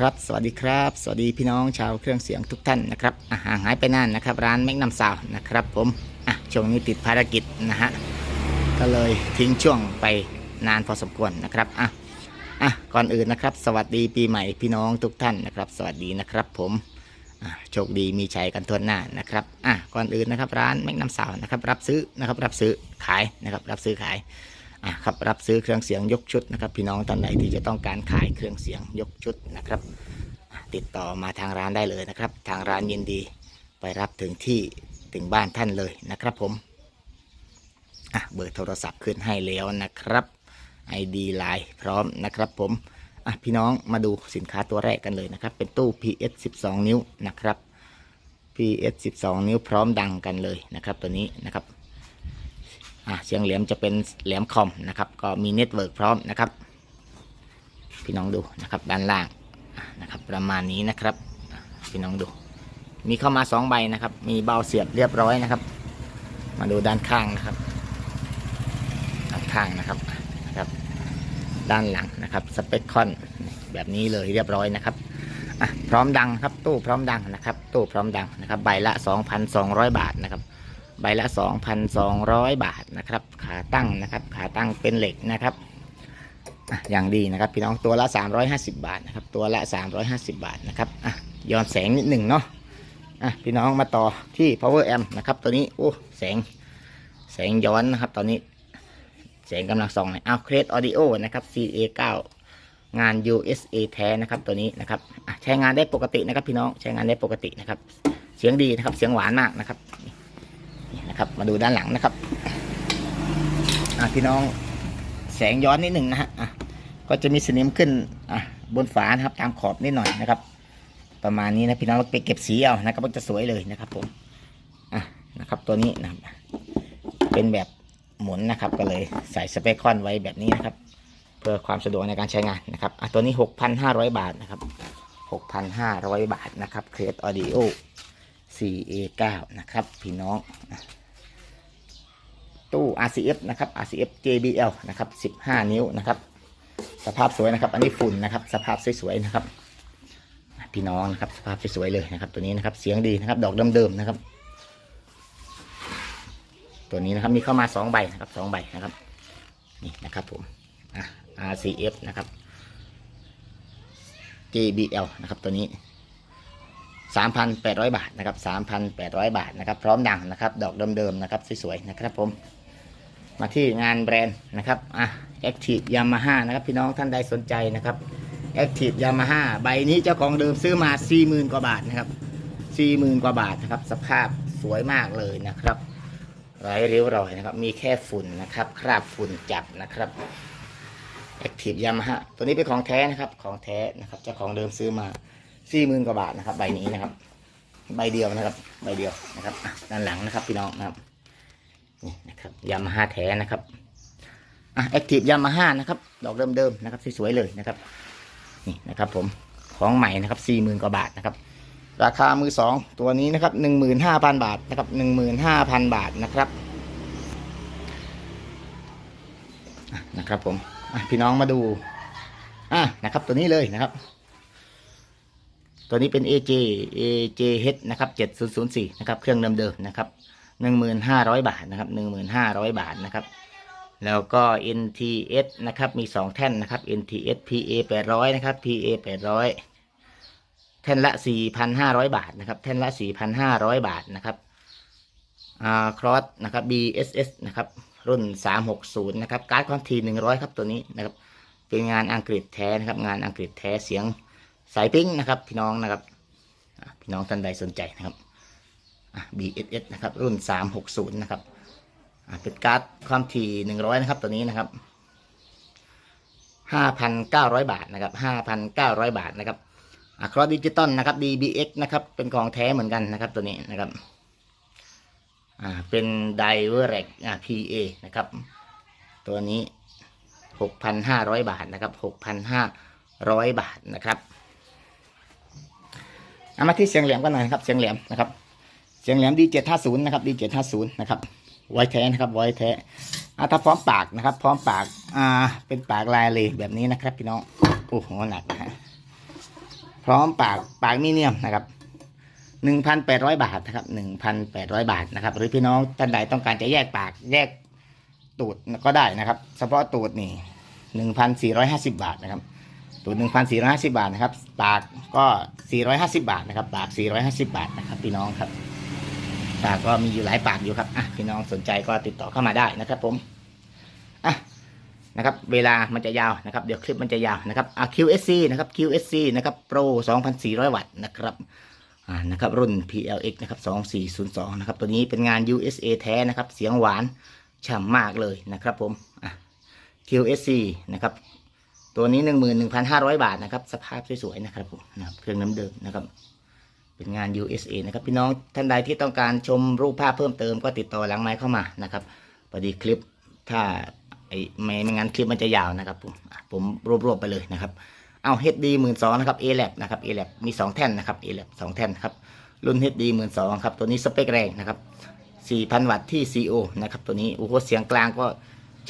ครับ สวัสดีครับ สวัสดีพี่น้องชาวเครื่องเสียงทุกท่านนะครับอะหางหายไปนานนะครับ ร้านแมกนัมซาวนะครับผมอะช่วงนี้ติดภารกิจนะฮะก็เลยทิ้งช่วงไปนานพอสมควรนะครับอะอะก่อนอื่นนะครับ สวัสดีปีใหม่พี่น้องทุกท่านนะครับ สวัสดีนะครับผมอะโชคดีมีชัยกันทั่วหน้านะครับอะก่อนอื่นนะครับ ร้านแมกนัมซาวนะครับ รับซื้อนะครับ รับซื้อขายนะครับ รับซื้อขาย อะครับรับซื้อเครื่องเสียงยกชุดนะครับ พี่น้องท่านใดที่จะต้องการขายเครื่องเสียงยกชุดนะครับ ติดต่อมาทางร้านได้เลยนะครับ ทางร้านยินดีไปรับถึงที่ถึงบ้านท่านเลยนะครับผมอะเบอร์โทรศัพท์ขึ้นให้แล้วนะครับ ID ไลน์พร้อมนะครับผมอะพี่น้องมาดูสินค้าตัวแรกกันเลยนะครับ เป็นตู้ PS 12 นิ้วนะครับ PS 12 นิ้วพร้อมดังกันเลยนะครับตัวนี้นะครับ เสียงแหลมจะเป็นแหลมคอมนะครับ ก็มีเน็ตเวิร์กพร้อมนะครับ พี่น้องดูนะครับด้านล่างนะครับ ประมาณนี้นะครับ พี่น้องดู มีเข้ามาสองใบนะครับ มีเบาเสียบเรียบร้อยนะครับ มาดูด้านข้างนะครับด้านข้างนะครับนะครับ ด้านหลังนะครับสเปคคอนแบบนี้เลยเรียบร้อยนะครับอะพร้อมดังครับตู้พร้อมดังนะครับ ตู้พร้อมดังนะครับ ใบละ 2,200 บาทนะครับ ใบละ 2,200 บาทนะครับ ขาตั้งนะครับ ขาตั้งเป็นเหล็กนะครับอย่างดีนะครับพี่น้องตัวละ 350 บาทนะครับตัวละ 350 บาทนะครับอะย้อนแสงนิดหนึ่งเนาะอะพี่น้องมาต่อที่ power amp นะครับตัวนี้โอ้แสงแสงย้อนนะครับตอนนี้แสงกำลังส่องเลยเอาเครดออดิโอนะครับ CA 9งาน USA แท้นะครับตัวนี้นะครับใช้งานได้ปกตินะครับพี่น้องใช้งานได้ปกตินะครับ เสียงดีนะครับเสียงหวานมากนะครับ นะครับ มาดูด้านหลังนะครับพี่น้องแสงย้อนนิดหนึ่งนะฮะก็จะมีสนิมขึ้นบนฝานะครับ ตามขอบนิดหน่อยนะครับ ประมาณนี้นะพี่น้องเราไปเก็บสีเอานะครับก็จะสวยเลยนะครับผมอะนะครับ ตัวนี้นะครับ เป็นแบบหมุนนะครับ ก็เลยใส่สเปคคอนไว้แบบนี้นะครับ เพื่อความสะดวกในการใช้งานนะครับอะตัวนี้ 6,500 บาทนะครับ 6,500 บาทนะครับเครดออดิโอ 4A9 นะครับ พี่น้องอะ ตู้ RCF นะครับ RCF JBL นะครับ 15 นิ้วนะครับ สภาพสวยนะครับ อันนี้ฝุ่นนะครับ สภาพสวยๆนะครับ พี่น้องนะครับ สภาพสวยๆเลยนะครับ ตัวนี้นะครับ เสียงดีนะครับ ดอกเดิมๆนะครับ ตัวนี้นะครับ มีเข้ามา2ใบนะครับ2ใบนะครับ นี่นะครับผมอะ RCF นะครับ JBL นะครับ ตัวนี้3,800 บาทนะครับ3,800 บาทนะครับ พร้อมดังนะครับ ดอกเดิมๆนะครับ สวยๆนะครับผม มาที่งานแบรนด์นะครับอะ Active Yamaha นะครับพี่น้องท่านใดสนใจนะครับ Active Yamaha ใบนี้เจ้าของเดิมซื้อมา 40,000 กว่าบาทนะครับ 40,000 กว่าบาทนะครับ สภาพสวยมากเลยนะครับไร้ริ้วรอยนะครับ มีแค่ฝุ่นนะครับ คราบฝุ่นจับนะครับ Active Yamaha ตัวนี้เป็นของแท้นะครับ ของแท้นะครับ เจ้าของเดิมซื้อมาสี่หมื่นกว่าบาทนะครับ ใบนี้นะครับ ใบเดียวนะครับ ใบเดียวนะครับด้านหลังนะครับพี่น้องนะครับ นี่นะครับยามาฮ่าแท้นะครับอะแอคทีฟยามาฮ่านะครับ ดอกเดิมๆนะครับสวยๆเลยนะครับ นี่นะครับ ผมของใหม่นะครับสี่หมื่นกว่าบาทนะครับ ราคามือสองตัวนี้นะครับหนึ่งหมื่นห้าพันบาทนะครับหนึ่งหมื่นห้าพันบาทนะครับนะครับผมพี่น้องมาดูอะนะครับ ตัวนี้เลยนะครับ ตัวนี้เป็น AJ AJH นะครับ7004นะครับ เครื่องเดิมๆนะครับ 1,500 บาทนะครับ1,500 บาทนะครับแล้วก็ NTS นะครับมี 2 แท่นนะครับ NTS PA 800นะครับ PA 800แท่นละ 4,500 บาทนะครับแท่นละ 4,500 บาทนะครับอ่าครอสนะครับ BSS นะครับรุ่น 360นะครับการ์ดความถี่100 ครับตัวนี้นะครับเป็นงานอังกฤษแท้นะครับงานอังกฤษแท้เสียงสายปิ้งนะครับพี่น้องนะครับพี่น้องท่านใดสนใจนะครับ BSS นะครับ รุ่น 360 นะครับเป็นการ์ดความถี่ 100 นะครับ ตัวนี้นะครับ 5,900 บาทนะครับ 5,900 บาทนะครับอครอสดิจิตอลนะครับ DBX นะครับ เป็นของแท้เหมือนกันนะครับ ตัวนี้นะครับเป็นไดเวอร์เรก PA นะครับ ตัวนี้ 6,500 บาทนะครับ 6,500 บาทนะครับเอามาที่เสียงแหลมกันหน่อยนะครับ เสียงแหลมนะครับ เสียงแหลม D750 นย์นะครับ D750 นย์นะครับไว้แท้นะครับไว้แท้ถ้าพร้อมปากนะครับ พร้อมปากอ่าเป็นปากลายเลยแบบนี้นะครับพี่น้องโอ้โหหนักนะฮะพร้อมปากปากมีเนียมนะครับหนึ่งพันแปดร้อยบาทนะครับหนึ่งพันแปดร้อยบาทนะครับ หรือพี่น้องท่านใดต้องการจะแยกปากแยกตูดก็ได้นะครับ เฉพาะตูดนี่หนึ่งพันสี่ร้อยห้าสิบบาทนะครับตูดหนึ่งพันสี่ร้อยห้าสิบาทนะครับ ปากก็สี่ร้อยห้าสิบาทนะครับ ปากสี่ร้อยห้าสิบาทนะครับ พี่น้องครับ ปากก็มีอยู่หลายปากอยู่ครับอะพี่น้องสนใจก็ติดต่อเข้ามาได้นะครับ ผมอะนะครับ เวลามันจะยาวนะครับ เดี๋ยวคลิปมันจะยาวนะครับอะ QSC นะครับ QSC นะครับ Pro 2,400 วัตต์นะครับอ่านะครับรุ่น PLX นะครับ2402นะครับตัวนี้เป็นงาน USA แท้นะครับ เสียงหวานฉ่ำมากเลยนะครับผมอะ QSC นะครับตัวนี้ 11,500 บาทนะครับ สภาพสวยๆนะครับผมนะครับเครื่องน้ำเดิมนะครับ เป็นงาน USA นะครับ พี่น้องท่านใดที่ต้องการชมรูปภาพเพิ่มเติมก็ติดต่อหลังไมค์เข้ามานะครับพอดีคลิปถ้าไอ้ไม่ไม่งั้นคลิปมันจะยาวนะครับผมผมรวบๆไปเลยนะครับเอา HD หมื่นสองนะครับ A lab นะครับ A lab มี 2 แท่นนะครับ A lab 2แท่นครับรุ่น HD หมื่นสองครับตัวนี้สเปคแรงนะครับ4,000 วัตต์ที่ CO นะครับตัวนี้โอ้โหเสียงกลางก็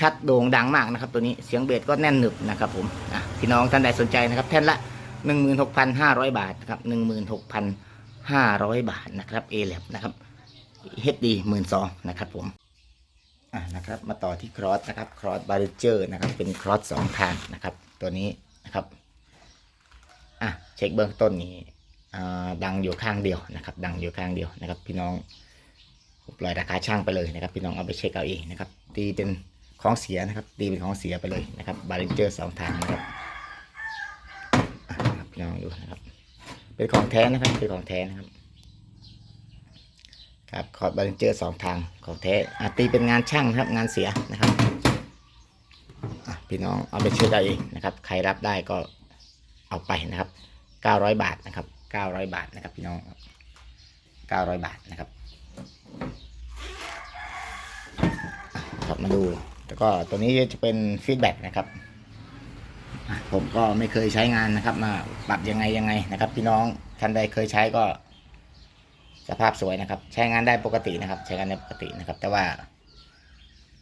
ชัดโด่งดังมากนะครับ ตัวนี้เสียงเบสก็แน่นหนึบนะครับผมพี่น้องท่านใดสนใจนะครับ แท่นละ 16,500 บาทนะครับ16,500 บาทนะครับ A lab นะครับ HD หมื่นสองนะครับผมอะนะครับ มาต่อที่ครอสนะครับครอสบาริเจอร์นะครับ เป็นครอสสองทางนะครับ ตัวนี้นะครับอะเช็คเบื้องต้นนี้อ่ดังอยู่ข้างเดียวนะครับ ดังอยู่ข้างเดียวนะครับ พี่น้องปล่อยราคาช่างไปเลยนะครับ พี่น้องเอาไปเช็คเอาเองนะครับ ตีเป็นของเสียนะครับ ตีเป็นของเสียไปเลยนะครับบาริเจอร์สองทางนะครับพี่น้องดูนะครับ เป็นของแท้นะครับ เป็นของแท้นะครับ ครับคอร์ดบาลนเจอร์สองทางของแท้อะตีเป็นงานช่างนะครับ งานเสียนะครับพี่น้องเอาไปเชื่อได้เองนะครับ ใครรับได้ก็เอาไปนะครับ 900 บาทนะครับ 900 บาทนะครับ พี่น้องครับ900 บาทนะครับครับมาดู แล้วก็ตัวนี้จะเป็นฟีดแบ็กนะครับ ผมก็ไม่เคยใช้งานนะครับมาปรับยังไงยังไงนะครับ พี่น้องท่านใดเคยใช้ก็ สภาพสวยนะครับ ใช้งานได้ปกตินะครับ ใช้งานได้ปกตินะครับ แต่ว่า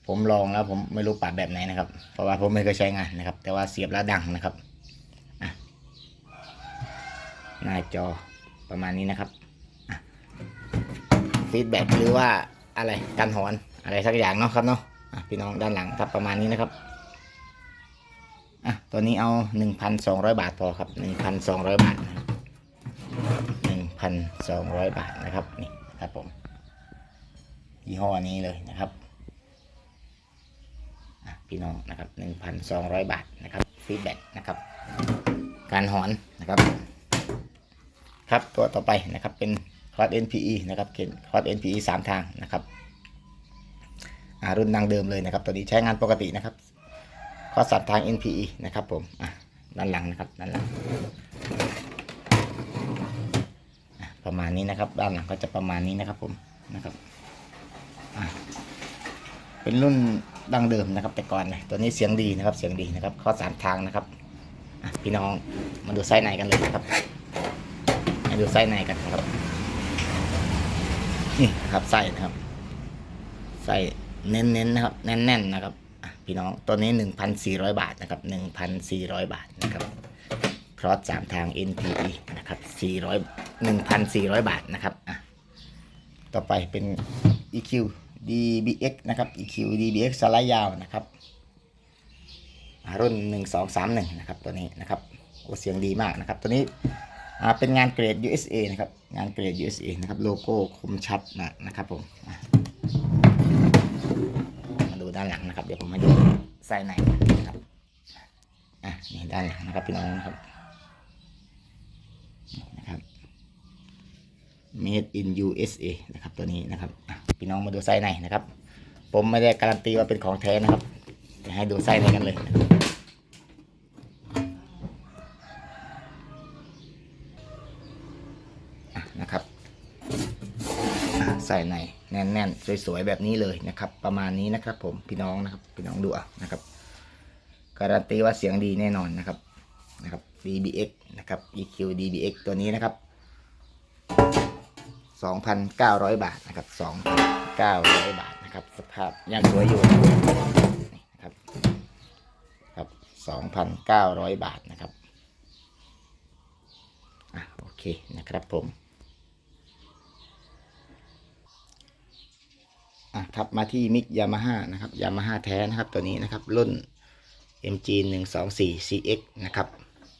ผมลองแล้วผมไม่รู้ปรับแบบไหนนะครับ เพราะว่าผมไม่เคยใช้งานนะครับ แต่ว่าเสียบแล้วดังนะครับหน้าจอประมาณนี้นะครับฟีดแบ็หรือว่าอะไรกันหอนอะไรสักอย่างเนาะครับเนาะพี่น้องด้านหลังครับประมาณนี้นะครับ อะตัวนี้เอาหนึ่งพันสองร้อยบาทพอครับหนึ่งพันสองร้อยบาทนะครับหนึ่งพันสองร้อยบาทนะครับนี่ครับผมยี่ห้อนี้เลยนะครับอะพี่น้องนะครับหนึ่งพันสองร้อยบาทนะครับฟีดแบ็กนะครับ การหอนนะครับ ครับตัวต่อไปนะครับเป็นคอร์ด NPE นะครับเข็นคอร์ด NPE สามทางนะครับอ่ารุ่นดังเดิมเลยนะครับ ตัวนี้ใช้งานปกตินะครับ คอร์ดสามทาง NPE นะครับผมอะด้านหลังนะครับด้านหลังประมาณนี้นะครับ ด้านหลังก็จะประมาณนี้นะครับผมนะครับอะเป็นรุ่นดังเดิมนะครับ แต่ก่อนเลยตัวนี้เสียงดีนะครับ เสียงดีนะครับ ข้อสามทางนะครับอะพี่น้องมาดูไส้ในกันเลยนะครับมาดูไส้ในกันนะครับนี่ครับไส้นะครับไส้เน้นๆนะครับ แน่นๆนะครับ พี่น้องตัวนี้หนึ่งพันสี่ร้อยบาทนะครับหนึ่งพันสี่ร้อยบาทนะครับครอสสามทาง NPE นะครับสี่ร้อยหนึ่งพันสี่ร้อยบาทนะครับอะต่อไปเป็น EQ DBX นะครับ EQ DBX สไลด์ยาวนะครับรุ่นหนึ่งสองสามหนึ่งนะครับตัวนี้นะครับโอเสียงดีมากนะครับตัวนี้อ่าเป็นงานเกรด USA นะครับงานเกรด USA นะครับโลโก้คมชัดนะนะครับผมอะมาดูด้านหลังนะครับ เดี๋ยวผมมาดูไส้ในนะครับอะนี่ด้านหลังนะครับพี่น้องนะครับนะครับ made in USA นะครับตัวนี้นะครับพี่น้องมาดูไส้ในนะครับ ผมไม่ได้การันตีว่าเป็นของแท้นะครับจะให้ดูไส้ในกันเลยนะครับอะนะครับอะไส้ในแน่นๆ สวยๆ แบบนี้เลยนะครับ ประมาณนี้นะครับ ผมพี่น้องนะครับ พี่น้องดูเอานะครับ การันตีว่าเสียงดีแน่นอนนะครับนะครับ DBX นะครับ EQ DBX ตัวนี้นะครับ 2,900 บาทนะครับ 2,900 บาทนะครับ สภาพยังสวยอยู่นะครับครับ 2,900 บาทนะครับโอเคนะครับผม อะครับมาที่มิกยามาฮ่านะครับยามาฮ่าแท้นะครับตัวนี้นะครับรุ่น MG 1 2 4 CX นะครับ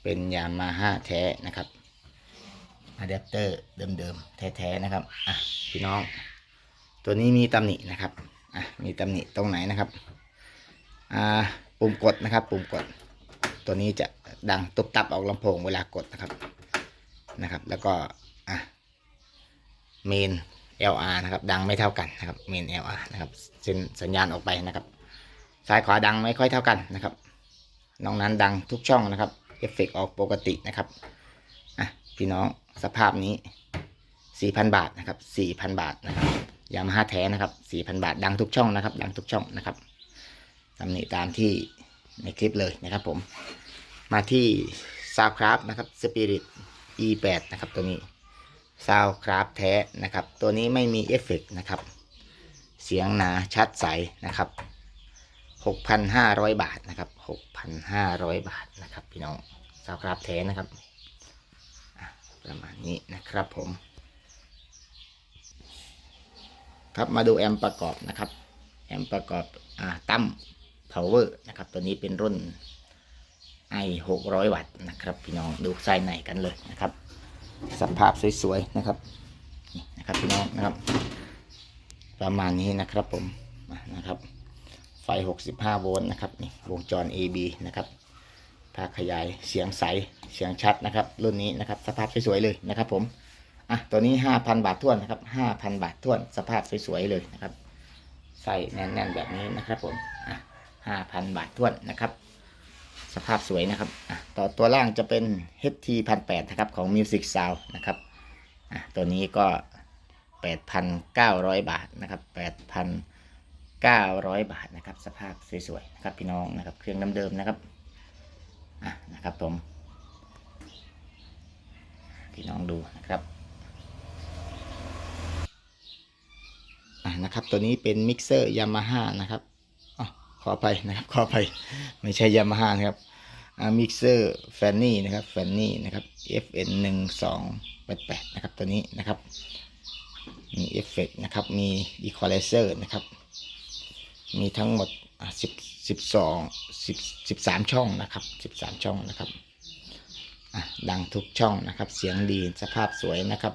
เป็นยามาฮ่าแท้นะครับอะแดปเตอร์เดิมๆ แท้ๆนะครับอะพี่น้อง ตัวนี้มีตำหนินะครับอะมีตำหนิตรงไหนนะครับอ่าปุ่มกดนะครับ ปุ่มกด ตัวนี้จะดังตุบตับออกลำโพงเวลากดนะครับนะครับ แล้วก็อะเมน LR นะครับ ดังไม่เท่ากันนะครับเมน LR นะครับเส้นสัญญาณออกไปนะครับ ซ้ายขวาดังไม่ค่อยเท่ากันนะครับน้อกนั้นดังทุกช่องนะครับเอฟเฟกออกปกตินะครับอะพี่น้องสภาพนี้ 4,000 บาทนะครับ 4,000 บาทนะครับยามาฮ่าแท้นะครับ 4,000 บาทดังทุกช่องนะครับ ดังทุกช่องนะครับตำหนิตามที่ในคลิปเลยนะครับผมมาที่ Soundcraft นะครับ Spirit E8 นะครับตัวนี้ Soundcraft แท้นะครับ ตัวนี้ไม่มีเอฟเฟกต์นะครับ เสียงหนาชัดใสนะครับ 6,500 บาทนะครับ 6,500 บาทนะครับพี่น้อง Soundcraft แท้นะครับประมาณนี้นะครับผม ครับมาดูแอมป์ประกอบนะครับ แอมป์ประกอบอ่าตั้ม power นะครับ ตัวนี้เป็นรุ่น i 600 วัตต์นะครับ พี่น้องดูไส้ในกันเลยนะครับ สภาพสวยๆนะครับนี่นะครับพี่น้องนะครับ ประมาณนี้นะครับผมนะครับ ไฟ 65 โวลต์นะครับนี่วงจร AB นะครับภาคขยายเสียงใสเสียงชัดนะครับ รุ่นนี้นะครับ สภาพสวยๆเลยนะครับ ผมอะตัวนี้ 5,000 บาททวนนะครับ 5,000 บาททวน สภาพสวยๆเลยนะครับใส่แน่นๆแบบนี้นะครับผมอะ5,000 บาททวนนะครับ สภาพสวยนะครับต่อตัวล่างจะเป็น HT 1,800นะครับของ Music Sound นะครับตัวนี้ก็ 8,900 บาทนะครับ 8,900 บาทนะครับ สภาพสวยๆนะครับพี่น้องนะครับ เครื่องเดิมๆนะครับอะนะครับผม พี่น้องดูนะครับอะนะครับ ตัวนี้เป็นมิกเซอร์ยามาฮ่านะครับ ขออภัยนะครับขออภัยไม่ใช่ยามาฮ่านะครับมิกเซอร์แฟนนี่นะครับแฟนนี่นะครับ FN หนึ่งสองแปดแปดนะครับตัวนี้นะครับ มีเอฟเฟกนะครับ มีอีควอไลเซอร์นะครับ มีทั้งหมดสิบสิบสองสิบสิบสามช่องนะครับสิบสามช่องนะครับดังทุกช่องนะครับ เสียงดีสภาพสวยนะครับ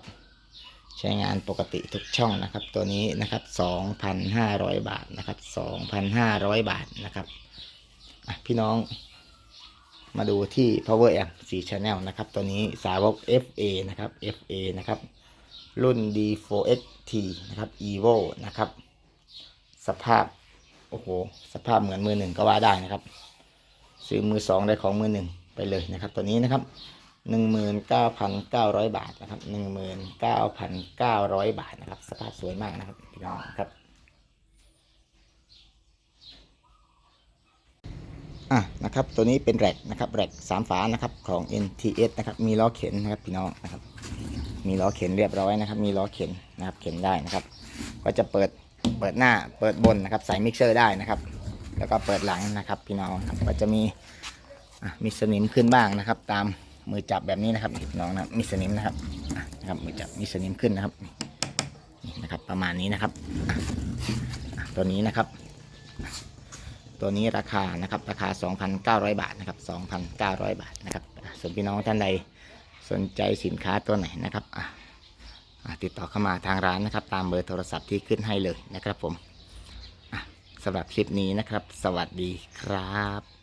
ใช้งานปกติทุกช่องนะครับ ตัวนี้นะครับ 2,500 บาทนะครับ 2,500 บาทนะครับพี่น้องมาดูที่ power amp 4 channel นะครับ ตัวนี้สาวก FA นะครับ FA นะครับ รุ่น D4XT นะครับ Evo นะครับ สภาพ โอ้โห สภาพเหมือนมือหนึ่งก็ว่าได้นะครับ ซื้อมือสองได้ของมือหนึ่งไปเลยนะครับ ตัวนี้นะครับ หนึ่งหมื่นเก้าพันเก้าร้อยบาทนะครับหนึ่งหมื่นเก้าพันเก้าร้อยบาทนะครับ สภาพสวยมากนะครับพี่น้องครับอะนะครับตัวนี้เป็นแร็กนะครับแร็กสามฝานะครับของ NTS นะครับมีล้อเข็นนะครับพี่น้องนะครับมีล้อเข็นเรียบร้อยนะครับ มีล้อเข็นนะครับเข็นได้นะครับ ก็จะเปิดเปิดหน้าเปิดบนนะครับใส่มิกเซอร์ได้นะครับ แล้วก็เปิดหลังนะครับพี่น้องครับก็จะมีอะมีสนิมขึ้นบ้างนะครับตาม มือจับแบบนี้นะครับน้องนะมีสนิมนะครับนะครับมือจับมีสนิมขึ้นนะครับนี่นะครับ ประมาณนี้นะครับ ตัวนี้นะครับ ตัวนี้ราคานะครับ ราคา 2,900 บาทนะครับ 2,900 บาทนะครับส่วนพี่น้องท่านใดสนใจสินค้าตัวไหนนะครับอะอะติดต่อเข้ามาทางร้านนะครับ ตามเบอร์โทรศัพท์ที่ขึ้นให้เลยนะครับผมสำหรับคลิปนี้นะครับ สวัสดีครับ